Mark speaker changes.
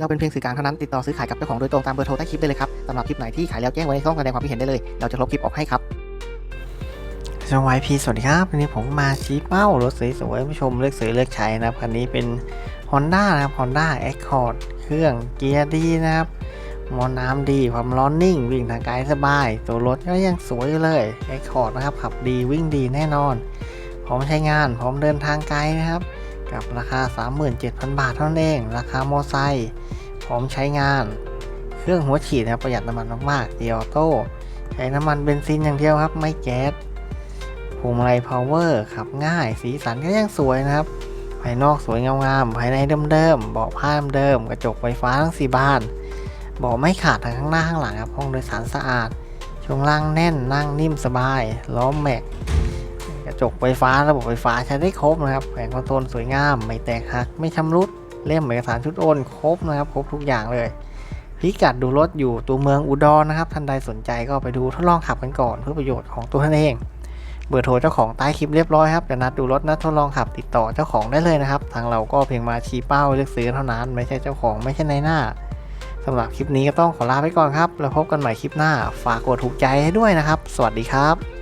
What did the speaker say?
Speaker 1: เราเป็นเพียงสื่อกลางเท่านั้นติดต่อซื้อขายกับเจ้าของโดยตรงตามเบอร์โทรใต้คลิปได้เลยครับสำหรับคลิปไหนที่ขายแล้วแจ้งไว้ในช่องแสดงความคิดเห็นได้เลย เราจะลบคลิปออกให้ครับ
Speaker 2: สวัสดีพี่สวัสดีครับวันนี้ผมมาชี้เป้ารถสวยๆผู้ชมเลือกซื้อเลือกใช้นะครับคันนี้เป็น Honda นะครับ Honda Accord เครื่องเกียร์ดีนะครับมอน้ำดีความร้อนนิ่ง วิ่งทางไกลสบาย ตัวรถก็ยังสวยอยู่เลย Accord นะครับขับดีวิ่งดีแน่นอนพร้อมใช้งานพร้อมเดินทางไกลนะครับ กับราคา 37,000 บาทเท่านั้นเอง ราคาโมอไซค์พร้อมใช้งาน เครื่องหัวฉีดนะครับประหยัดน้ำมันมากๆเกียร์ออโต้ใช้น้ำมันเบนซินอย่างเดียวครับ ไม่แก๊สพวงมาลัยพาวเวอร์ขับง่าย สีสันก็ยังสวยนะครับ ภายนอกสวยงามๆภายในเดิมๆเบาะผ้าเดิมกระจกไฟฟ้าทั้งสี่บานเบาะไม่ขาดทั้งข้างหน้าข้างหลังครับห้องโดยสารสะอาดช่วงล่างแน่นนั่งนิ่มสบาย ล้อแม็ก กระจกไฟฟ้าระบบไฟฟ้าใช้ได้ครบนะครับแผงคอนโทรลสวยงามไม่แตกหักไม่ชำรุดเล่มเอกสารชุดโอนครบนะครับครบทุกอย่างเลยพิกัดดูรถอยู่ตัวเมืองอุดรนะครับท่านใดสนใจก็ไปดูทดลองขับกันก่อนเพื่อประโยชน์ของตัวท่านเอง เบอร์โทรเจ้าของใต้คลิปเรียบร้อยครับจะนัดดูรถนัดทดลองขับติดต่อเจ้าของได้เลยนะครับ ทางเราก็เพียงมาชี้เป้าเลือกซื้อเท่านั้น ไม่ใช่เจ้าของไม่ใช่ในหน้าสำหรับคลิปนี้ก็ต้องขอลาไปก่อนครับ แล้วพบกันใหม่คลิปหน้า ฝากกดถูกใจให้ด้วยนะครับ สวัสดีครับ